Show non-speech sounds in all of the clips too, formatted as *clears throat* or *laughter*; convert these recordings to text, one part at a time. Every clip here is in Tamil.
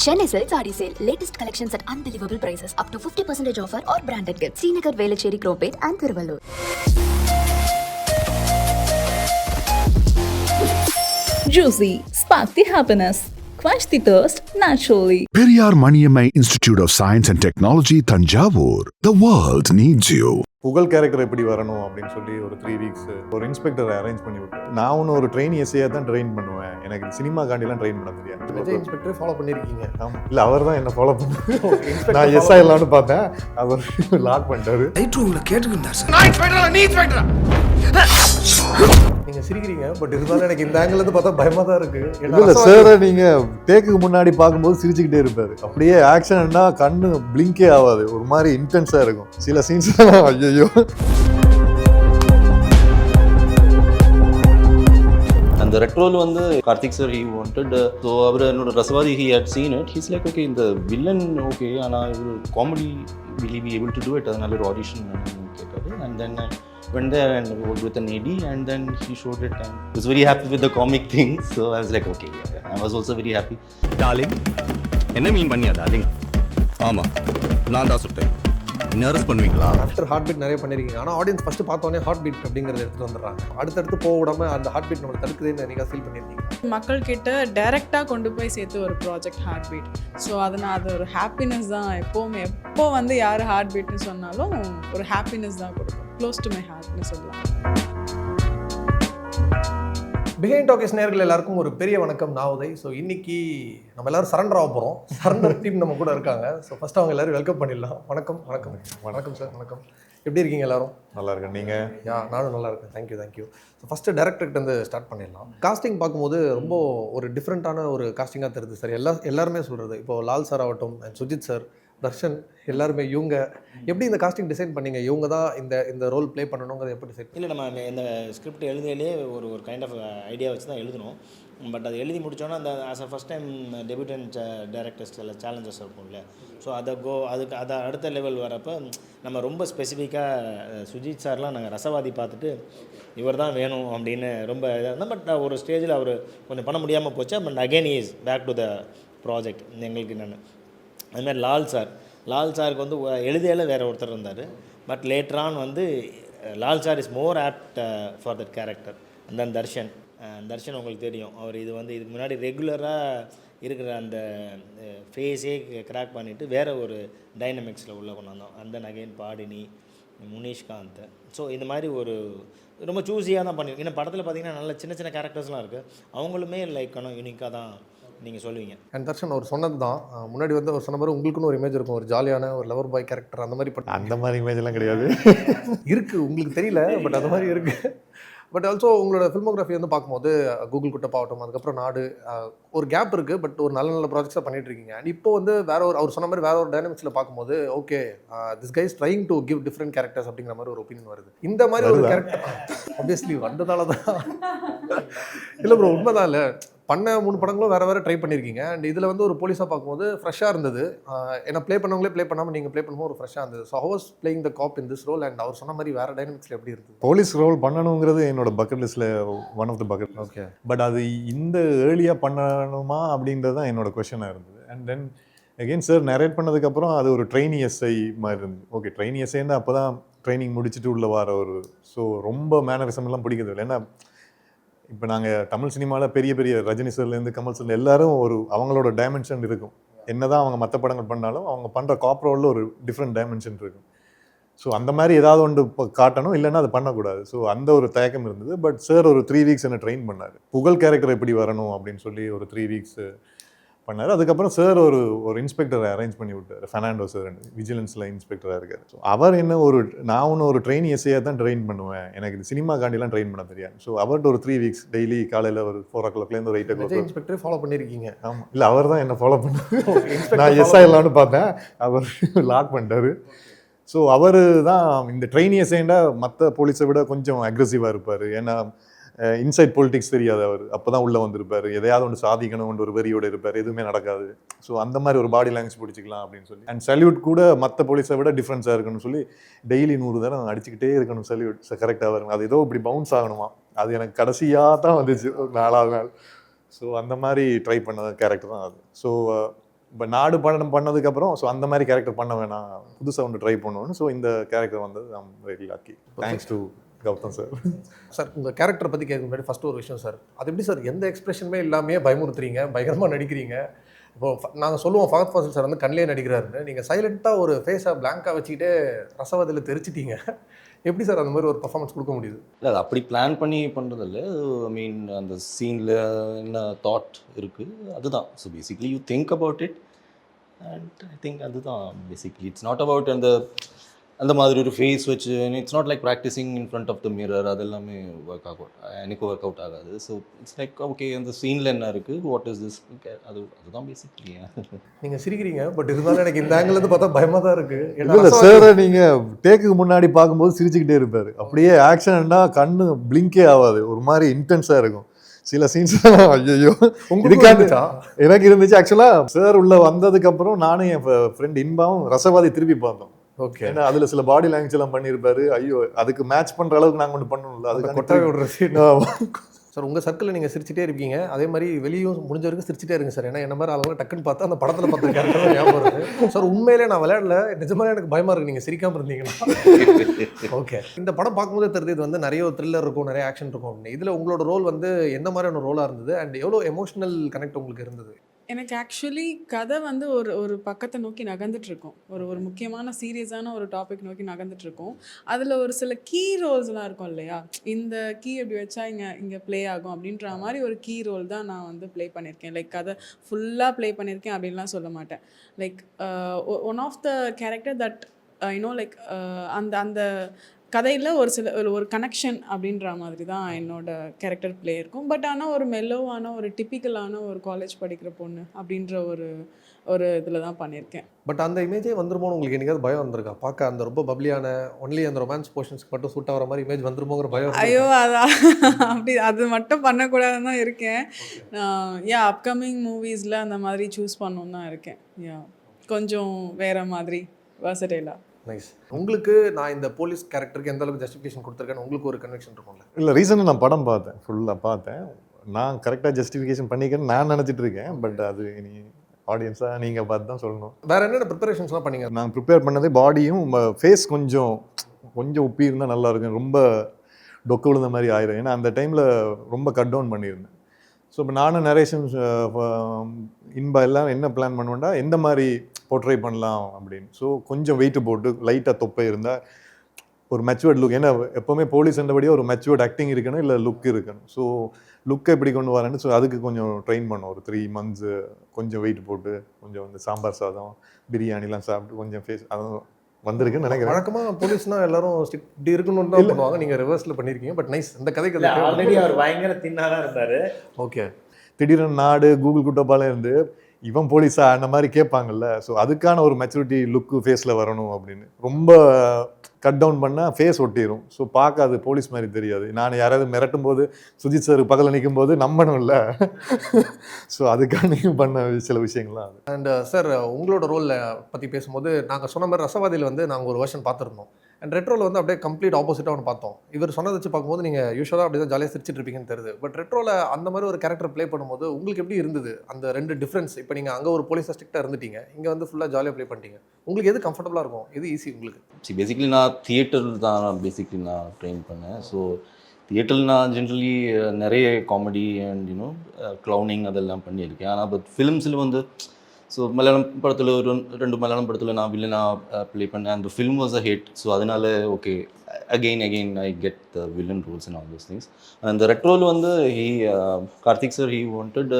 Chennai Silk Sari Sale. Latest collections at unbelievable prices. Up to 50% offer or branded gifts. Srinagar, Velachery, Cropate and Thiruvallur. Juicy. Spark the happiness. Quench the thirst naturally. Periyar Maniammai Institute of Science and Technology, Tanjavur. The world needs you. Pugazh character எப்படி வரணும் அப்படின்னு சொல்லி ஒரு த்ரீ வீக்ஸ் ஒரு இன்ஸ்பெக்டரை அரேஞ்ச் பண்ணி விட்டு நான் ஒன்று ஒரு ட்ரெயின் எஸ்ஐயாக தான் ட்ரெயின் பண்ணுவேன். எனக்கு சினிமா காண்டிலாம் ட்ரெயின் பண்ண விஜய் தெரியாது இன்ஸ்பெக்டர் ஃபாலோ பண்ணியிருக்கீங்க ஆமாம் இல்லை அவர் தான் என்ன ஃபாலோ பண்ண Inspector நான் எஸ் ஆயிடலாம்னு பார்த்தேன். அவர் லாக் பண்ணிட்டாரு. கேட்டுக்கிட்டார் சார் நீங்க சிரிக்கிறீங்க பட் இருந்தாலும் எனக்கு இந்த ஆங்கிள் இருந்து பார்த்தா பயமா தான் இருக்கு. ஏன்னா இல்லை சாரை நீங்கள் டேக்குக்கு முன்னாடி பார்க்கும்போது சிரிச்சுக்கிட்டே இருப்பாரு. அப்படியே ஆக்ஷன்னா கண்ணு பிளிங்கே ஆகாது ஒரு மாதிரி இன்டென்ஸாக இருக்கும். சில சீன்ஸ் ஐயோ அந்த ரெட் ரோல் வந்து Karthik sir he wanted so அவர் என்னோட Rasavathi he had seen it he's like okay இந்த வில்லன் ஓகே ஆனால் இவர் comedy will be able to do it அதனால ஒரு ஆடிஷன் கேட்டார். And then went there and worked with an AD and then he showed it and was very happy with the comic thing. *laughs* So I was like okay yeah, yeah. I was also very happy. Darling என்ன மீன் பண்ணியா டார்லிங் ஆமா நான் தான் சுட்டேன். அரெஸ்ட் பண்ணுவீங்களா? ஆஃப்டர் ஹார்ட் பீட் நிறைய பண்ணிருக்கீங்க. ஆனா ஆடியன்ஸ் ஃபர்ஸ்ட் பார்த்தோன்னே ஹார்ட் பீட் அப்படிங்கறத எடுத்துட்டு வந்துடுறாங்க. அடுத்தடுத்து போக விடாம அந்த ஹார்ட் பீட் நம்மளை தடுக்குதுன்னு நீங்க ஃபீல் பண்ணியிருக்கீங்க மக்கள் கிட்ட டைரெக்டாக கொண்டு போய் சேர்த்து ஒரு ப்ராஜெக்ட் ஹார்ட் பீட் ஸோ அது நான் அது ஒரு ஹாப்பினஸ் தான். எப்போவுமே எப்போ வந்து யார் ஹார்ட் பீட்னு சொன்னாலும் ஒரு ஹாப்பினஸ் தான் கொடுக்கும். க்ளோஸ் டு மை ஹார்ட்னு சொல்லலாம். பிஹைண்ட் டாக்கிஸ் நேர்கள் எல்லாருக்கும் ஒரு பெரிய வணக்கம் உதய். ஸோ இன்னைக்கு நம்ம எல்லாரும் சரண்டர் ஆக போகிறோம் சரண்டர் டீம் நம்ம கூட இருக்காங்க. ஸோ ஃபர்ஸ்ட் அவங்க எல்லாரும் வெல்கம் பண்ணிடலாம். வணக்கம் வணக்கம். வணக்கம் சார் வணக்கம். எப்படி இருக்கீங்க எல்லாரும்? நல்லா இருக்கேன். நீங்கள் யா நானும் நல்லா இருக்கேன். Thank you thank you so first டேரக்டர்கிட்ட வந்து ஸ்டார்ட் பண்ணிடலாம். காஸ்டிங் பார்க்கும்போது ரொம்ப ஒரு டிஃப்ரெண்ட்டான ஒரு காஸ்டிங்காக தெரியுது சார் எல்லா எல்லாருமே சொல்கிறது இப்போ லால் சார் ஆகட்டும் and சுஜித் சார் தர்ஷன் எல்லாருமே இவங்க. எப்படி இந்த காஸ்டிங் டிசைன் பண்ணீங்க? இவங்க தான் இந்த இந்த ரோல் ப்ளே பண்ணணுங்கிறத எப்படி டிசைட் இல்லை நம்ம இந்த ஸ்கிரிப்ட் எழுதியிலே ஒரு ஒரு கைண்ட் ஆஃப் ஐடியா வச்சு தான் எழுதணும் பட் அது எழுதி முடித்தோன்னா அந்த as a first time debutant directors இல்லை சேலஞ்சஸ் இருக்கும்ல. ஸோ அதை கோ அதுக்கு அதை அடுத்த லெவல் வரப்போ நம்ம ரொம்ப ஸ்பெசிஃபிக்காக சுஜித் சார்லாம் நாங்கள் ரசவாதி பார்த்துட்டு இவர் தான் வேணும் அப்படின்னு ரொம்ப இதாக இருந்தால் பட் uh, ஒரு ஸ்டேஜில் அவர் கொஞ்சம் பண்ண முடியாமல் போச்சு but again is back to the project எங்களுக்கு நான் அதுமாதிரி லால் சார். லால் சாருக்கு வந்து எழுதியால வேறு ஒருத்தர் இருந்தார். பட் லேட்டரான் வந்து Lal sir is more apt for that character அந்த தன் தர்ஷன். தர்ஷன் உங்களுக்கு தெரியும். அவர் இது வந்து இதுக்கு முன்னாடி ரெகுலராக இருக்கிற அந்த ஃபேஸே கிராக் பண்ணிவிட்டு வேறு ஒரு டைனமிக்ஸில் உள்ளே கொண்டு வந்தோம் அந்த நகைன் பாடினி முனீஷ்காந்த் ஸோ இந்த மாதிரி ஒரு ரொம்ப சூஸியாக தான் பண்ணியிருக்கோம் ஏன்னா படத்தில் பார்த்திங்கன்னா நல்ல சின்ன சின்ன கேரக்டர்ஸ்லாம் இருக்குது அவங்களுமே லைக் ஆனால் யூனிக்காக தான் நீங்கள் சொல்லுவீங்க. அண்ட் தர்ஷன் அவர் சொன்னது தான் முன்னாடி வந்து அவர் சொன்ன மாதிரி உங்களுக்குன்னு ஒரு இமேஜ் இருக்கும். ஒரு ஜாலியான ஒரு லவர் பாய் கேரக்டர் அந்த மாதிரி பண்ண அந்த மாதிரி இமேஜ் எல்லாம் கிடையாது. இருக்கு. உங்களுக்கு தெரியல பட் அந்த மாதிரி இருக்கு. பட் ஆல்சோ உங்களோட ஃபில்மோகிராஃபி வந்து பார்க்கும்போது கூகுள் குட்டப்பாகட்டும் அதுக்கப்புறம் நாடு ஒரு கேப் இருக்கு பட் ஒரு நல்ல நல்ல ப்ராஜெக்ட்ஸாக பண்ணிட்டு இருக்கீங்க. அண்ட் இப்போ வந்து வேற ஒரு அவர் சொன்ன மாதிரி வேற ஒரு டைனமிக்ஸில் பார்க்கும்போது okay this guys trying to give different characters அப்படிங்கிற மாதிரி ஒரு ஒப்பீனியன் வருது. இந்த மாதிரி ஒரு? கேரக்டர் ஆப்வியஸ்லி வந்ததால தான் இல்லை ப்ரோ உண்மைதான் இல்லை. பண்ண மூணு படங்களும் வேற வேற ட்ரை பண்ணியிருக்கீங்க அண்ட் இதில் வந்து ஒரு போலீஸாக பார்க்கும்போது ஃப்ரெஷ்ஷாக இருந்தது. ஏன்னா ப்ளே பண்ணவங்களே ப்ளே பண்ணாமல் நீங்கள் ப்ளே பண்ணும்போது ஒரு ஃப்ரெஷ்ஷாக இருந்தது. So hours playing the cop in this role and அவர் சொன்ன மாதிரி வேற டைனமிக்ஸில் எப்படி இருந்தது? போலீஸ் ரோல் பண்ணணுங்கிறது என்னோட பக்கெட் லிஸ்ட்டில் one of the bucket okay but அது இந்த ஏர்லியாக பண்ணணுமா அப்படின்றது தான் என்னோட கொஷனாக இருந்தது. And then again sir narrate பண்ணதுக்கப்புறம் அது ஒரு ட்ரெயினி எஸ்ஐ மாதிரி இருந்தது. ஓகே ட்ரெயினி எஸ்ஐன்னு அப்போ தான் ட்ரைனிங் முடிச்சுட்டு உள்ள வர ஒரு ஸோ ரொம்ப மேனரிசம் எல்லாம் பிடிக்கிறது இல்லை. ஏன்னா இப்போ நாங்கள் தமிழ் சினிமாவில் பெரிய பெரிய ரஜினி சார்லேருந்து கமல் சார் எல்லாரும் ஒரு அவங்களோட டைமென்ஷன் இருக்கும். என்னதான் அவங்க மற்ற படங்கள் பண்ணாலும் அவங்க பண்ணுற காப் ரோலில் ஒரு டிஃப்ரெண்ட் டைமென்ஷன் இருக்கும். ஸோ அந்த மாதிரி ஏதாவது ஒன்று இப்போ காட்டணும் இல்லைன்னா அது பண்ணக்கூடாது. ஸோ அந்த ஒரு தயக்கம் இருந்தது. பட் சார் ஒரு த்ரீ வீக்ஸ் என்ன ட்ரெயின் பண்ணார். புகழ் கேரக்டர் எப்படி வரணும் அப்படின்னு சொல்லி ஒரு த்ரீ வீக்ஸு பண்ணார். அதுக்கப்புறம் சார் ஒரு ஒரு இன்ஸ்பெக்டரை அரேஞ்ச் பண்ணி விட்டார். ஃபெர்னாண்டோ சார் விஜிலன்ஸில் இன்ஸ்பெக்டராக இருக்கார். ஸோ அவர் என்ன ஒரு நான் ஒன்று ஒரு ட்ரெயின் எஸ்ஐயாக தான் ட்ரெயின் பண்ணுவேன். எனக்கு இது சினிமா காண்டிலாம் ட்ரெயின் பண்ண தெரியாது. ஸோ அவர்கிட்ட ஒரு த்ரீ வீக்ஸ் டெய்லி காலையில் ஒரு ஃபோர் ஓ கிளாக்லேருந்து ஒரு எயிட் ஓ கிளாக் இன்ஸ்பெக்டரே ஃபாலோ பண்ணியிருக்கீங்க ஆமாம் இல்லை அவர் தான் என்ன ஃபாலோ பண்ணார் நான் எஸ் ஆயிடலாம்னு பார்த்தேன். அவர் லாக் பண்ணிட்டாரு. ஸோ அவர் தான் இந்த ட்ரெயின் எசைண்டா மற்ற போலீஸை விட கொஞ்சம் அக்ரெசிவாக இருப்பார். ஏன்னா இன்சைட் பொலிட்டிக்ஸ் தெரியாது அவர். அப்போ தான் உள்ளே வந்திருப்பார். எதையாவது ஒன்று சாதிக்கணும்னு ஒரு வெறியோட இருப்பார். எதுவுமே நடக்காது. ஸோ அந்த மாதிரி ஒரு பாடி லாங்குவேஜ் பிடிச்சிக்கலாம் அப்படின்னு சொல்லி. அண்ட் சல்யூட் கூட மற்ற போலீஸை விட டிஃப்ரென்ஸாக இருக்கணும்னு சொல்லி டெய்லி நூறு தடவை அடிச்சுக்கிட்டே இருக்கணும் சல்யூட் கரெக்டாக வரும். அது ஏதோ இப்படி பவுன்ஸ் ஆகணுமா? அது எனக்கு கடைசியாக தான் வந்துச்சு. நாலாவது நாள். ஸோ அந்த மாதிரி ட்ரை பண்ண கேரக்டர் தான் அது. ஸோ இப்போ நாடு படம் பண்ணதுக்கப்புறம் ஸோ அந்த மாதிரி கேரக்டர் பண்ண வேணாம். புதுசாக ஒன்று ட்ரை பண்ணணும்னு ஸோ இந்த கேரக்டர் வந்தது I'm very lucky thanks to Gautham sir. Sir உங்கள் கேரக்டர் பற்றி கேட்க முன்னாடி ஃபஸ்ட்டு ஒரு விஷயம் சார். அது எப்படி சார் எந்த எக்ஸ்பிரஷனுமே இல்லாமே பயமுறுத்துறீங்க பயங்கரமாக நடிக்கிறீங்க. இப்போ நாங்கள் சொல்லுவோம் ஃபகத் ஃபாசில் சார் வந்து கண்ணிலே நடிக்கிறாருன்னு. நீங்கள் சைலண்ட்டாக ஒரு ஃபேஸை பிளாங்காக வச்சுக்கிட்டே ரசவாதியில் தெரிச்சிட்டீங்க. எப்படி சார் அந்த மாதிரி ஒரு பர்ஃபார்மன்ஸ் கொடுக்க முடியுது? இல்லை அது அப்படி பிளான் பண்ணி பண்ணுறதில்ல ஐ மீன் அந்த சீனில் என்ன தாட் இருக்குது அதுதான். So basically you think about it and I think அதுதான். பேசிக்லி இட்ஸ் நாட் அபவுட் அந்த அந்த மாதிரி ஒரு ஃபேஸ் வச்சு it's not like practising in front of the mirror அது எல்லாமே ஒர்க் ஆகும். எனக்கு ஒர்க் அவுட் ஆகாது. ஸோ இட்ஸ் லைக் ஓகே அந்த சீனில் என்ன இருக்குது வாட் இஸ் திஸ் அது அதுதான் பேசிக்லி நீங்கள் சிரிக்கிறீங்க பட் இருந்தாலும் எனக்கு இந்த இருந்து பார்த்தா பயமாக தான் இருக்குது இல்லை சாரை நீங்கள் டேக்குக்கு முன்னாடி பார்க்கும்போது சிரிச்சுக்கிட்டே இருப்பார். அப்படியே ஆக்ஷன்னா கண்ணு பிளிங்கே ஆகாது. ஒரு மாதிரி இன்டென்ஸாக இருக்கும். சில சீன்ஸ் ஐயோ இதுக்காண்டி எனக்கு இருந்துச்சு ஆக்சுவலாக சார் உள்ள வந்ததுக்கு அப்புறம் நானும் என் ஃப்ரெண்ட் இன்பாவும் ரசவாதி திருப்பி பார்த்தோம். ஓகே ஏன்னா அதுல சில பாடி லாங்குவேஜ் எல்லாம் பண்ணியிருப்பாரு ஐயோ அதுக்கு மேட்ச் பண்ற அளவுக்கு நாங்க ஒன்று பண்ணணும்ல. அதுக்கு விடுற scene. சார் உங்கள் சர்க்கிளில் நீங்கள் சிரிச்சிட்டே இருப்பீங்க. அதே மாதிரி வெளியும் முடிஞ்ச வரைக்கும் சிரிச்சிட்டே இருங்க சார். ஏன்னா என்ன மாதிரி ஆளுங்க டக்குன்னு பார்த்தா அந்த படத்தில் பார்த்த கேரக்டர் ஞாபகம் வருது சார் உண்மையிலே நான் விளையாடல. நிஜமாலே எனக்கு பயமாக இருக்கு. நீங்கள் சிரிக்காமல் இருந்தீங்கன்னா. ஓகே இந்த படம் பார்க்கும்போதே தெரியுது இது வந்து நிறைய த்ரில்லர் இருக்கும் நிறைய ஆக்ஷன் இருக்கும் அப்படின்னு. இதில் உங்களோட ரோல் வந்து எந்த மாதிரியான ரோலாக இருந்தது? அண்ட் எவ்வளோ எமோஷனல் கனெக்ட் உங்களுக்கு இருந்தது? எனக்கு ஆக்சுவலி கதை வந்து ஒரு ஒரு பக்கத்தை நோக்கி நகர்ந்துட்டு இருக்கும் ஒரு ஒரு முக்கியமான சீரியஸான ஒரு டாபிக் நோக்கி நகர்ந்துட்டு இருக்கும் அதில் ஒரு சில கீ ரோல்ஸ்லாம் இருக்கும் இல்லையா? இந்த கீ எப்படி வச்சா இங்கே இங்கே ப்ளே ஆகும் அப்படின்ற மாதிரி ஒரு கீ ரோல் தான் நான் வந்து ப்ளே பண்ணியிருக்கேன். லைக் கதை ஃபுல்லாக ப்ளே பண்ணியிருக்கேன் அப்படின்லாம் சொல்ல மாட்டேன். Like one of the character that you know like அந்த அந்த கதையில் ஒரு சில ஒரு ஒரு கனெக்ஷன் அப்படின்ற மாதிரி தான் என்னோட கேரக்டர் ப்ளே இருக்கும். பட் ஆனால் ஒரு மெல்லோவான ஒரு டிப்பிக்கலான ஒரு காலேஜ் படிக்கிற பொண்ணு அப்படின்ற ஒரு ஒரு இதில் தான் பண்ணியிருக்கேன். பட் அந்த இமேஜே வந்துருமோன்னு உங்களுக்கு என்னைக்காவது பயம் வந்திருக்கா? பார்க்க அந்த ரொம்ப பப்ளியான ஒன்லி அந்த ரொமான்ஸ் போர்ஷன்ஸ்க்கு மட்டும் சூட் ஆகிற மாதிரி இமேஜ் வந்துருமோங்கிற பயம்? ஐயோ அதான் அப்படி அது மட்டும் பண்ணக்கூடாதுன்னு தான் இருக்கேன். யா அப்கமிங் மூவிஸில் அந்த மாதிரி சூஸ் பண்ணணுன்னு தான் இருக்கேன். யா கொஞ்சம் வேற மாதிரி வசடைலா நைஸ் உங்களுக்கு நான் இந்த போலீஸ் கேரக்டருக்கு எந்த அளவுக்கு ஜஸ்டிஃபிகேஷன் கொடுத்துருக்கேன்னு உங்களுக்கு ஒரு கன்வெக்ஷன் இருக்கும்ல? இல்லை ரீசன் நான் படம் பார்த்தேன். ஃபுல்லாக பார்த்தேன். நான் கரெக்டாக ஜஸ்டிஃபிகேஷன் பண்ணிக்கிறேன்னு நான் நினச்சிட்டு இருக்கேன். பட் அது நீ ஆடியன்ஸாக நீங்கள் பார்த்து தான் சொல்லணும். வேற என்னென்ன ப்ரிப்பரேஷன்ஸ்லாம் பண்ணீங்க? நான் ப்ரிப்பேர் பண்ணதே பாடியும் ஃபேஸ் கொஞ்சம் கொஞ்சம் உப்பி இருந்தால் நல்லா இருக்கும். ரொம்ப டொக்க விழுந்த மாதிரி ஆயிரும். ஏன்னா அந்த டைமில் ரொம்ப கட் டவுன் பண்ணியிருந்தேன். ஸோ இப்போ நானும் நரேஷன்ஸ் இன்பா எல்லாம் என்ன பிளான் பண்ணுவேன்டா எந்த மாதிரி போர்ட்ரை பண்ணலாம் அப்படின்னு. ஸோ கொஞ்சம் வெயிட் போட்டு லைட்டாக தொப்பை இருந்தால் ஒரு மெச்சுவர்ட் லுக் ஏன்னா எப்போவுமே போலீஸ் என்றபடியே ஒரு மெச்சுவர்ட் ஆக்டிங் இருக்கணும் இல்லை லுக் இருக்கணும். ஸோ லுக்கை எப்படி கொண்டு வரேன்னு ஸோ அதுக்கு கொஞ்சம் ட்ரெயின் பண்ணோம். ஒரு த்ரீ மந்த்ஸு கொஞ்சம் வெயிட் போட்டு கொஞ்சம் வந்து சாம்பார் சாதம் பிரியாணிலாம் சாப்பிட்டு கொஞ்சம் ஃபேஸ் அதுவும் வந்திருக்குன்னு நினைக்கிறேன். வழக்கமா போலீஸ்னா எல்லாரும் strict இப்படி இருக்கணும்னு தான் பண்ணுவாங்க. நீங்க ரிவர்ஸ்ல பண்ணிருக்கீங்க பட் நைஸ் இந்த கதைக்கு ஆல்ரெடி அவர் பயங்கர தின்னாக தான் இருந்தார். ஓகே திடீர்னு நாடு கூகுள் குட்டப்பால இருந்து இவன் போலீஸா அந்த மாதிரி கேட்பாங்கல்ல. ஸோ அதுக்கான ஒரு மெச்சூரிட்டி லுக்கு ஃபேஸில் வரணும் அப்படின்னு. ரொம்ப கட் டவுன் பண்ணால் ஃபேஸ் ஒட்டிடும் ஸோ பார்க்க அது போலீஸ் மாதிரி தெரியாது. நான் யாராவது மிரட்டும் போது சுஜித் சார் பக்கத்தில் நிற்கும் போது நம்பணும்ல. ஸோ அதுக்காக நீங்கள் பண்ண சில விஷயங்கள்லாம் அது. அண்ட் சார் uh, உங்களோட ரோலில் பற்றி பேசும்போது நாங்கள் சொன்ன மாதிரி ரசவாதியில் வந்து நாங்கள் ஒரு வருஷன் பார்த்துருந்தோம். அண்ட் ரெட்ரோவில் வந்து அப்படியே கம்ப்ளீட் ஆப்போசிட்டாக ஒன்று பார்த்தோம். இவர் சொன்னதை வச்சு பார்க்கும்போது நீங்கள் யூஸ்வலாக அப்படி தான் ஜாலியாக சிரிச்சிட்டு இருப்பீங்கன்னு தெரியுது. பட் ரெட்ரோவில் அந்த மாதிரி ஒரு கேரக்டர் ப்ளே பண்ணும்போது உங்களுக்கு எப்படி இருந்தது? அந்த ரெண்டு டிஃப்ரென்ஸ் இப்போ நீங்கள் அங்கே ஒரு போலீஸ் ஸ்ட்ரிக்டாக இருந்துட்டீங்க. இங்கே வந்து ஃபுல்லாக ஜாலியாக ப்ளே பண்ணிட்டீங்க. உங்களுக்கு எது கம்ஃபர்டபுளாக இருக்கும்? எது ஈஸி உங்களுக்கு? சி பேசிக்லி நான் தியேட்டர் தான் பேசிக்லி நான் ட்ரெயின் பண்ணேன். ஸோ தியேட்டரில் நான் ஜென்ரலி நிறைய காமெடி அண்ட் யூனோ க்ளவுனிங் அதெல்லாம் பண்ணியிருக்கேன். ஆனால் பட் ஃபிலிம்ஸில் வந்து ஸோ மலையாளம் படத்தில் ஒரு ரெண்டு மலையாளம் படத்தில் நான் வில்லனாக ப்ளே பண்ணேன் அந்த film was a hit so அதனால okay again again I get the villain roles and all those things அந்த ரெட்ரோல் வந்து he Karthik sir he wanted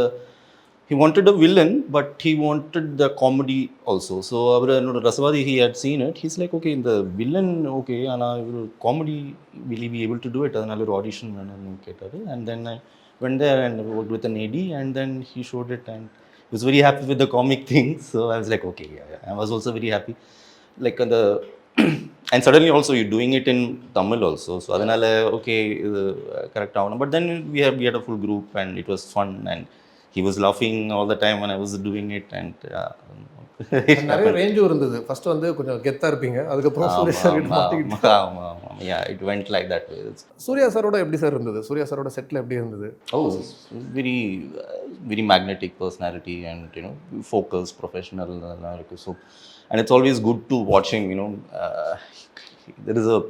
he wanted a villain but he wanted the comedy also so அவர் என்னோட ரசவாதி he had seen it he's like okay இந்த வில்லன் ஓகே ஆனால் இவர் comedy will be able to do it அதனால ஒரு ஆடிஷன் வேணும்னு கேட்டார் and then I went there and work with an AD and then he shot it and was very happy with the comic thing. *laughs* So I was like, okay, yeah, yeah. I was also very happy. Like அந்த *clears throat* and suddenly also you're doing it in Tamil also. So அதனால okay இது கரெக்ட் ஆகணும் but then we had we had a full group and it was fun and he was laughing all the time when I was doing it and uh, it நிறைய happened. ரேஞ்சும் இருந்தது ஃபர்ஸ்ட் வந்து கொஞ்சம் கெத்தா இருப்பீங்க அதுக்கப்புறம் ஆமா, சூர்யா சார் கிட்ட ஆமா, மாட்டிக்கிட்டு ஆமா, ஆமா. Yeah, it went like that way. It's- Surya சாரோட எப்படி சார் இருந்தது சூர்யா சாரோட செட்டில் எப்படி இருந்தது Oh, it's very, uh, very magnetic personality and you know, focused, professional. எல்லாம் இருக்கு. So, and it's always good to watch him. You know, uh, there is a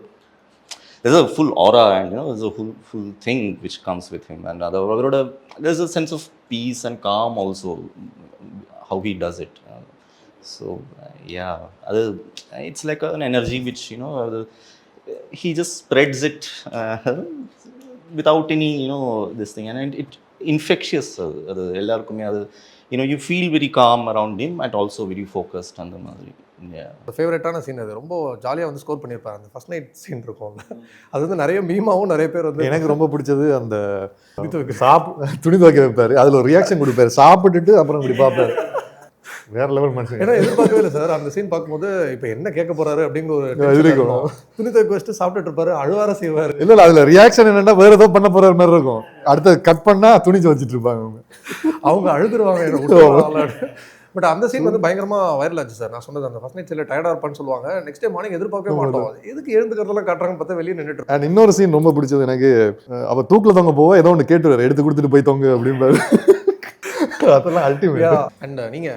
there's a full aura and you know there's a full full thing which comes with him and other அவரோட there's a sense of peace and calm also how he does it. Uh, so uh, yeah, other it's like an energy which you know uh, he just spreads it uh, without any you know this thing. And it infectious அது அது எல்லாருக்குமே அது you know you feel very calm around him and also very focused அந்த மாதிரி. Yeah. ஃபேவரட்டான சீன் அது. ரொம்ப ஜாலியாக வந்து ஸ்கோர் பண்ணியிருப்பாரு. அந்த ஃபர்ஸ்ட் நைட் சீன் இருக்கும். அது வந்து நிறைய மீமாவும் நிறைய பேர் வந்து எனக்கு ரொம்ப பிடிச்சது அந்த துணி துவைக்க. சாப்பு துணி துவைக்க வைப்பாரு. அதுல ஒரு ரியாக்ஷன் கொடுப்பாரு. சாப்பிட்டுட்டு அப்புறம் இப்படி பார்ப்பாரு. வேற லெவல் மனுஷன் ஏன்னா எதிர்பார்க்கவே இல்லை சார். அந்த சீன் பார்க்கும்போது இப்போ என்ன கேட்க போறாரு அப்படிங்கிற ஒரு இது இருக்கும். துணி துவைக்க வச்சுட்டு சாப்பிட்டுட்டு இருப்பாரு அழுவார செய்வார். இல்ல இல்ல அதுல ரியாக்ஷன் என்னன்னா வேற ஏதோ பண்ண போற மாதிரி இருக்கும். அடுத்து கட் பண்ணா துணி துவைச்சிட்டு இருப்பாங்க அவங்க. அவங்க அழுதுருவாங்க பட் அந்த சீன் வந்து பயங்கரமா வைரல் ஆச்சு சார். நான் சொன்னது அந்த ஃபர்ஸ்ட் நைட் சில டயர்டா இருப்பான்னு சொல்லுவாங்க. நெக்ஸ்ட் டே மார்னிங் எதிர்பார்க்கவே மாட்டோம். எதுக்கு எழுந்துக்கிறதெல்லாம் காட்டுறாங்கன்னு பார்த்தா வெளியே நின்றுட்டு அண்ட் இன்னொரு சீன் ரொம்ப பிடிச்சது எனக்கு அவ தூக்குல தொங்க போவ ஏதோ ஒன்று கேட்டுவாரு எடுத்து கொடுத்துட்டு போய் தொங்கு அப்படிம்பாரு. *laughs* அதெல்லாம் அல்டிமேட் அண்ட் நீங்க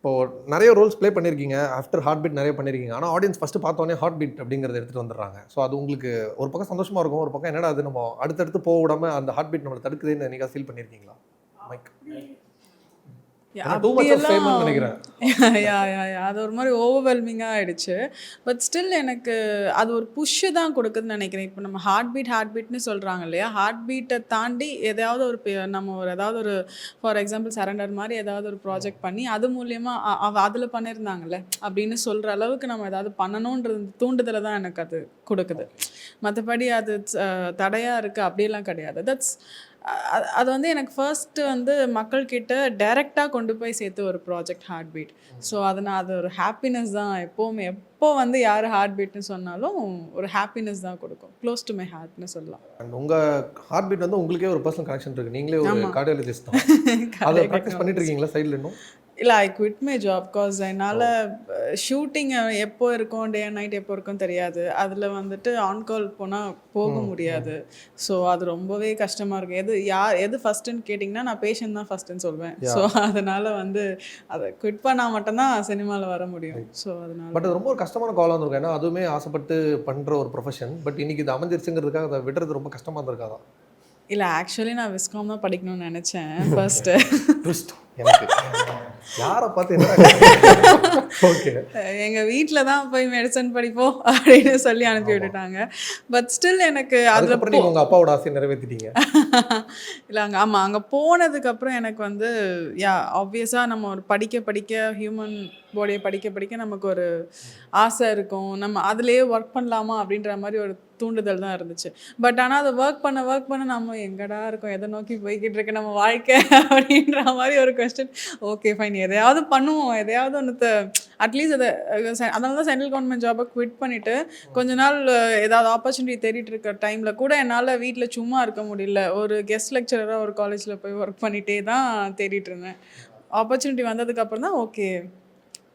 இப்போது நிறைய ரோல்ஸ் ப்ளே பண்ணியிருக்கீங்க ஆஃப்டர் ஹார்ட் பீட் நிறைய பண்ணியிருக்கீங்க ஆனால் ஆடியன்ஸ் ஃபஸ்ட்டு பார்த்தோன்னே ஹார்ட் பீட் அப்படிங்கிறத எடுத்துகிட்டு வந்துடுறாங்க. ஸோ அது உங்களுக்கு ஒரு பக்கம் சந்தோஷமாக இருக்கும். ஒரு பக்கம் என்னடா அது நம்ம அடுத்தடுத்து போக விடாமல் அந்த ஹார்ட் பீட் நம்மளை தடுக்குதுன்னு நீங்கள் ஃபீல் பண்ணியிருக்கீங்களா மைக் *laughs* அது ஒரு மாதிரி ஓவர்வெல்மிங்காக ஆயிடுச்சு. பட் ஸ்டில் எனக்கு அது ஒரு புஷ்ஷு தான் கொடுக்குதுன்னு நினைக்கிறேன். இப்போ நம்ம ஹார்ட் பீட் ஹார்ட் பீட்னு சொல்கிறாங்க இல்லையா? ஹார்ட் பீட்டை தாண்டி எதையாவது ஒரு நம்ம ஒரு ஏதாவது ஒரு ஃபார் எக்ஸாம்பிள் சரண்டர் மாதிரி ஏதாவது ஒரு ப்ராஜெக்ட் பண்ணி அது மூலியமாக அவ அதில் பண்ணியிருந்தாங்கல்ல அப்படின்னு சொல்கிற அளவுக்கு நம்ம ஏதாவது பண்ணணுன்றது தூண்டுதலை தான் எனக்கு அது கொடுக்குது. மற்றபடி அது தடையாக இருக்குது அப்படியெல்லாம் கிடையாது. தட்ஸ் அது வந்து எனக்கு ஃபர்ஸ்ட்டு வந்து மக்கள்கிட்ட டைரெக்டாக கொண்டு போய் சேர்த்து ஒரு ப்ராஜெக்ட் ஹார்ட் பீட் ஸோ அது நான் அது ஒரு ஹாப்பினஸ் தான் எப்போவுமே. எப்போ வந்து யார் ஹார்ட் பீட்னு சொன்னாலும் ஒரு ஹாப்பினஸ் தான் கொடுக்கும். க்ளோஸ் டு மை ஹார்ட்னு சொல்லலாம். அண்ட் உங்க ஹார்ட் பீட் வந்து உங்களுக்கே ஒரு பர்சனல் கனெக்ஷன் இருக்கு. நீங்களே ஒரு. கார்டியாலஜிஸ்ட் தான். *laughs* அதை ப்ராக்டிஸ் பண்ணிட்டு இருக்கீங்களா சைடில் இன்னும்? இல்லை I quit my job cause என்னால் ஷூட்டிங் எப்போ இருக்கும் டே அண்ட் நைட் எப்போ இருக்கும் தெரியாது. அதில் வந்துட்டு ஆன் கால் போனால் போக முடியாது. ஸோ அது ரொம்பவே கஷ்டமாக இருக்கும். எது யார் எது ஃபஸ்ட்டுன்னு கேட்டிங்கன்னா நான் பேஷண்ட் தான் ஃபஸ்ட்டுன்னு சொல்வேன். ஸோ அதனால் வந்து அதை குவிட் பண்ணால் மட்டும்தான் சினிமாவில் வர முடியும். ஸோ அதனால பட் அது ரொம்ப ஒரு கஷ்டமான காலாக இருந்திருக்கும். ஏன்னா அதுவுமே ஆசைப்பட்டு பண்ணுற ஒரு ப்ரொஃபஷன் பட் இன்னைக்கு இது அமைஞ்சிருச்சுங்கிறதுக்காக அதை விடுறது ரொம்ப கஷ்டமாக இருந்திருக்காதான் இல்லை ஆக்சுவலி நான் விஸ்காம் தான் படிக்கணும்னு நினச்சேன். ஃபர்ஸ்ட்டு *laughs* எனக்கு. யாரை பார்த்து என்ன ஓகே எங்கள் வீட்டில் தான் போய் மெடிசன் படிப்போம் அப்படின்னு சொல்லி அனுப்பி விட்டுட்டாங்க. பட் ஸ்டில் எனக்கு அதில் நீங்கள் உங்கள் அப்பாவோட ஆசையை நிறைவேற்றிட்டீங்க இல்லை அங்கே ஆமாம் அங்கே போனதுக்கப்புறம் எனக்கு வந்து யா ஆப்வியஸாக நம்ம ஒரு படிக்க படிக்க ஹியூமன் பாடியை படிக்க படிக்க நமக்கு ஒரு ஆசை இருக்கும். நம்ம அதுலேயே ஒர்க் பண்ணலாமா அப்படின்ற மாதிரி ஒரு தூண்டுதல் தான் இருந்துச்சு. பட் ஆனால் அதை ஒர்க் பண்ண ஒர்க் பண்ண நம்ம எங்கடா இருக்கோம்? எதை நோக்கி போய்கிட்டு இருக்கு நம்ம வாழ்க்கை அப்படின்ற மாதிரி ஒரு கொஸ்டின் ஓகே ஃபைன் எதையாவது பண்ணுவோம். எதையாவது ஒன்று அட்லீஸ்ட் அதை அதனால தான் சென்ட்ரல் கவர்மெண்ட் ஜாபை குவிட் பண்ணிவிட்டு கொஞ்ச நாள் ஏதாவது ஆப்பர்ச்சுனிட்டி தேடிட்டு இருக்க டைமில் கூட என்னால் வீட்டில் சும்மா இருக்க முடியல. ஒரு கெஸ்ட் லெக்சரராக ஒரு காலேஜில் போய் ஒர்க் பண்ணிகிட்டே தான் தேடிட்டு இருந்தேன். ஆப்பர்ச்சுனிட்டி வந்ததுக்கப்புறம் தான் ஓகே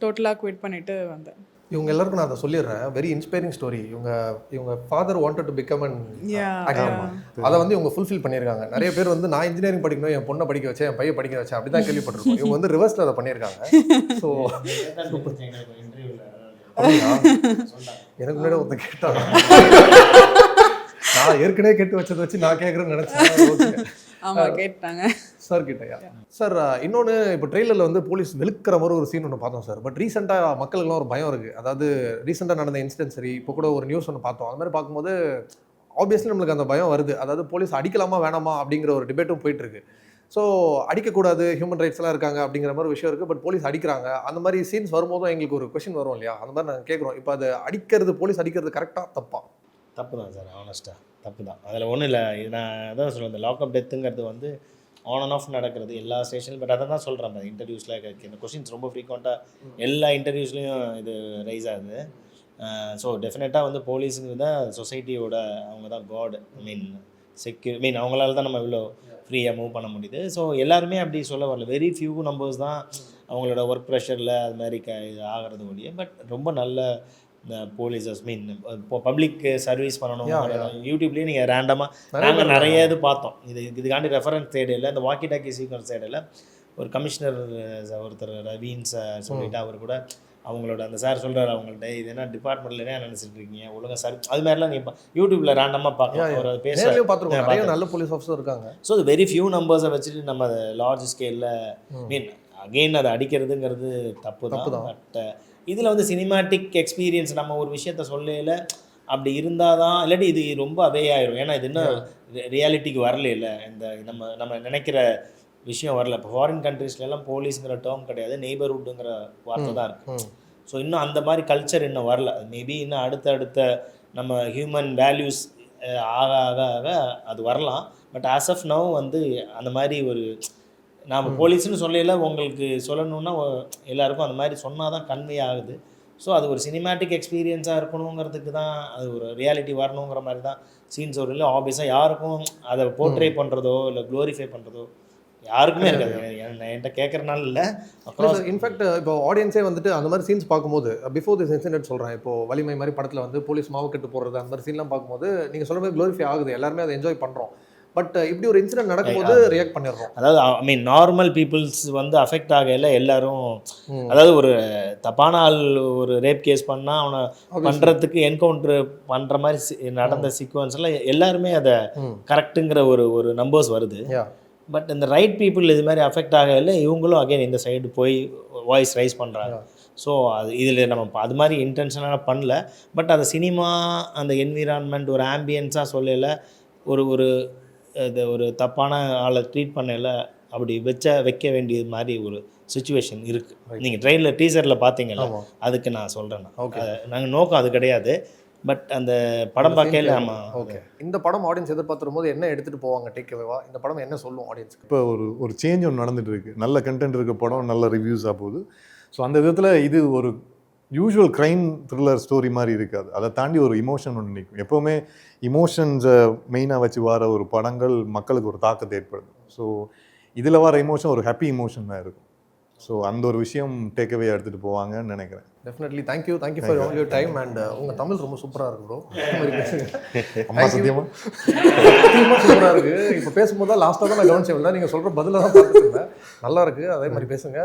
டோட்டலாக குவிட் பண்ணிவிட்டு வந்தேன். இவங்க எல்லாருக்கும் நான் அதை சொல்லிடுறேன். வெரி இன்ஸ்பைரிங் ஸ்டோரி இவங்க இவங்க father wanted to become Yeah, அதை வந்து இவங்க ஃபுல்ஃபில் பண்ணியிருக்காங்க. நிறைய பேர் வந்து நான் இன்ஜினியரிங் படிக்கணும் என் பொண்ணை படிக்க வச்சேன் என் பையன் படிக்க வச்சேன். அப்படி தான் கேள்விப்பட்டிருக்கோம். இவங்க வந்து ரிவர்ஸில் அதை பண்ணியிருக்காங்க. ஸோ எனக்கு முன்னாடி ஒருத்தன் கேட்டாங்க நான் ஏற்கனவே கேட்டு வச்சதை வச்சு நான் கேட்குறேன்னு நினச்சேன். ஆமாம் கேட்டாங்க. சார் கிட்டயா சார் இன்னொன்று இப்போ ட்ரெயிலரில் வந்து போலீஸ் வெளுக்கிற மாதிரி ஒரு சீன் ஒன்று பார்த்தோம் சார். பட் ரீசெண்டாக மக்களுக்குலாம் ஒரு பயம் இருக்குது அதாவது ரீசெண்டாக நடந்த இன்சிடென்ட் சரி இப்போ கூட ஒரு நியூஸ் ஒன்று பார்த்தோம். அது மாதிரி பார்க்கும்போது ஆப்வியஸ்லி நம்மளுக்கு அந்த பயம் வருது. அதாவது போலீஸ் அடிக்கலாமா வேணாமா அப்படிங்கிற ஒரு டிபேட்டும் போயிட்டு இருக்கு. ஸோ அடிக்கக்கூடாது ஹியூமன் ரைட்ஸ்லாம் இருக்காங்க அப்படிங்கிற மாதிரி விஷயம் இருக்குது பட் போலீஸ் அடிக்கிறாங்க. அந்த மாதிரி சீன்ஸ் வரும்போதும் எங்களுக்கு ஒரு கொஷின் வரும் இல்லையா? அந்த மாதிரி நாங்கள் கேட்குறோம் இப்போ அது அடிக்கிறது போலீஸ் அடிக்கிறது கரெக்டாக தப்பா? தப்பு தான் சார் ஆனஸ்ட்டாக தப்பு தான் அதில் ஒன்றும் இல்லை. நான் அதான் சொல்லுவேன் இந்த லாக்அப் டெத்துங்கிறது வந்து ஆன் அண்ட் ஆஃப் நடக்கிறது எல்லா ஸ்டேஷனும் பட் அதை தான் சொல்கிறேன் அந்த இன்டர்வியூஸில் இந்த கொஷின்ஸ் ரொம்ப ஃப்ரீக்வெண்ட்டாக எல்லா இன்டர்வியூஸ்லேயும் இது ரைஸ் ஆகுது. ஸோ டெஃபினட்டாக வந்து போலீஸுங்கிறது தான் சொசைட்டியோட அவங்க தான் காட் ஐ மீன் செக்யூர் மீன் அவங்களால தான் நம்ம இவ்வளோ ஃப்ரீயாக மூவ் பண்ண முடியுது. ஸோ எல்லாருமே அப்படி சொல்ல வரல. வெரி ஃபியூ நம்பர்ஸ் தான் அவங்களோட ஒர்க் ப்ரெஷரில் அது மாதிரி க இது ஆகிறது ஒழிய. பட் ரொம்ப நல்ல இந்த போலீஸஸ் மீன் இப்போ பப்ளிக் சர்வீஸ் பண்ணணும். யூடியூப்லேயே நீங்கள் ரேண்டமாக நாங்கள் நிறைய இது பார்த்தோம். இது இதுக்காண்டி ரெஃபரன்ஸ் தேடையில் இந்த வாக்கி டாக்கி சீக்வன்ஸ் தேடையில் ஒரு கமிஷனர் ஒருத்தர் ரவீன் சார் சொல்லிட்டு அவர் கூட அவங்களோட அந்த சார் சொல்கிறார் அவங்கள்ட்ட இது என்ன டிபார்ட்மெண்ட்டில் என்ன நினச்சிட்டு இருக்கீங்க? ஒழுங்கா சரி. அது மாதிரிலாம் நீ யூடியூப்பில் ரேண்டமாக பார்க்கலாம். Yeah. அவர் பேச நேர்லயும் பார்த்துருக்கோம். நிறைய பார்த்திருக்கேன். நல்ல போலீஸ் ஆஃபீஸர் இருக்காங்க. ஸோ வெரி ஃபியூ நம்பர்ஸை வச்சுட்டு நம்ம லார்ஜ் ஸ்கேலில். மீன் அகெயின் அதை அடிக்கிறதுங்கிறது தப்பு தான். பட் இதில் வந்து சினிமாட்டிக் எக்ஸ்பீரியன்ஸ் நம்ம ஒரு விஷயத்த சொல்லையில் அப்படி இருந்தால் தான் இல்லாட்டி இது ரொம்ப அவே ஆயிரும். ஏன்னா இது இன்னும் ரியாலிட்டிக்கு வரல இல்லை இந்த நம்ம நம்ம நினைக்கிற விஷயம் வரல. இப்போ ஃபாரின் கண்ட்ரீஸ்லாம் போலீஸுங்கிற டேர்ம் கிடையாது. நெய்பர்ஹுட்டுங்கிற வார்த்தை தான் இருக்குது. ஸோ இன்னும் அந்த மாதிரி கல்ச்சர் இன்னும் வரல. மேபி இன்னும் அடுத்த அடுத்த நம்ம ஹியூமன் வேல்யூஸ் ஆக ஆக ஆக அது வரலாம். பட் ஆஸ் ஆஃப் நவ் வந்து அந்த மாதிரி ஒரு நாம் போலீஸ்னு சொல்லல உங்களுக்கு சொல்லணும்னா ஒ- எல்லாருக்கும் அந்த மாதிரி சொன்னால் தான் கன்வே ஆகுது. ஸோ அது ஒரு சினிமேட்டிக் எக்ஸ்பீரியன்ஸாக இருக்கணுங்கிறதுக்கு தான் அது ஒரு ரியாலிட்டி வரணுங்கிற மாதிரி தான் சீன்ஸ் ஒரு இல்லை ஆப்வியஸாக யாருக்கும் அதை போர்ட்ரே பண்ணுறதோ இல்லை க்ளோரிஃபை பண்ணுறதோ யாருக்குமே இருக்காது. என்- என்கிட்ட கேட்குறனால இல்லை. அக்ராஸ் இன்ஃபேக்ட் இப்போ ஆடியன்ஸே வந்துட்டு அந்த மாதிரி சீன்ஸ் பார்க்கும்போது பிஃபோர் திஸ் இன்சிடென்ட் சொல்கிறேன் இப்போ வலிமை மாதிரி படத்தில் வந்து போலீஸ் மாவு கட்டு போடுறது அந்த மாதிரி சீன்லாம் பார்க்கும்போது நீங்கள் சொல்ற மாதிரி க்ளோரிஃபை ஆகுது. எல்லாருமே அதை என்ஜாய் பண்ணுறோம் பட் இப்படி ஒரு இன்சிடென்ட் நடக்கும்போது ரியாக்ட் பண்ணிடுறோம். அதாவது ஐ மீன் நார்மல் பீப்புள்ஸ் வந்து அஃபெக்ட் ஆகையில எல்லாரும். அதாவது ஒரு தப்பான ஆள் ஒரு ரேப் கேஸ் பண்ணால் அவனை பண்ணுறதுக்கு என்கவுண்டர் பண்ணுற மாதிரி நடந்த சீக்வன்ஸில் எல்லாருமே அதை. கரெக்டுங்கிற ஒரு ஒரு நம்பர்ஸ் வருது. பட் இந்த ரைட் பீப்புள் இது மாதிரி அஃபெக்ட் ஆகையில இவங்களும் அகைன் இந்த சைடு போய் வாய்ஸ் ரைஸ் பண்ணுறாங்க ஸோ அது இதில் நம்ம அது மாதிரி இன்டென்ஷனாக பண்ணல. பட் அந்த சினிமா அந்த என்விரான்மெண்ட் ஒரு ஆம்பியன்ஸாக சொல்லல. ஒரு ஒரு இது ஒரு தப்பான ஆளை ட்ரீட் பண்ணல அப்படி வச்ச வைக்க வேண்டியது மாதிரி ஒரு சுச்சுவேஷன் இருக்குது நீங்கள் ட்ரெயினில் டீசரில் பார்த்தீங்கல்ல ஆமா. அதுக்கு நான் சொல்கிறேன் Okay. நாங்கள் நோக்கம் அது கிடையாது. பட் அந்த படம் பார்க்கையில ஆமாம் ஓகே இந்த படம் ஆடியன்ஸ் எதிர்பார்த்துரும் போது என்ன எடுத்துட்டு போவாங்க டேக் அவேவா இந்த படம் என்ன சொல்லும் ஆடியன்ஸ்க்கு இப்போ ஒரு ஒரு சேஞ்ச் ஒன்று நடந்துட்டு இருக்கு. நல்ல கண்டென்ட் இருக்க படம் நல்ல ரிவ்யூஸாக போகுது. ஸோ அந்த விதத்தில் இது ஒரு யூஷுவல் க்ரைம் த்ரில்லர் ஸ்டோரி மாதிரி இருக்காது. அதை தாண்டி ஒரு இமோஷன் ஒன்று நிற்கும். எப்போவுமே இமோஷன்ஸை மெயினாக வச்சு வர ஒரு படங்கள் மக்களுக்கு ஒரு தாக்கத்தை ஏற்படுது ஸோ இதில் வர இமோஷன் ஒரு ஹாப்பி இமோஷன் தான் இருக்கும். ஸோ அந்த ஒரு விஷயம் டேக்அவே எடுத்துகிட்டு போவாங்கன்னு நினைக்கிறேன். Definitely thank you thank you for all your time and உங்கள் தமிழ் ரொம்ப சூப்பராக இருக்கு *laughs* ப்ரோ அம்மா சத்தியமா? சத்தியமாக சூப்பராக இருக்கு. இப்போ பேசும்போது தான் லாஸ்ட்டாக தான் நான் கவனிச்சேன். நீங்கள் சொல்கிற பதிலாக தான் பார்த்துட்டு இருந்தேன். நல்லா இருக்கு. அதே மாதிரி பேசுங்க.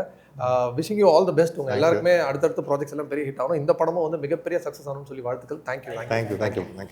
Wishing you all the best உங்கள் எல்லாருக்குமே அடுத்தடுத்த ப்ராஜெக்ட்ஸ் எல்லாம் பெரிய ஹிட் ஆகணும். இந்த படமும் வந்து மிகப்பெரிய சக்ஸஸ் ஆகணும்னு சொல்லி வாழ்த்துக்கள். Thank you thank you thank you thank you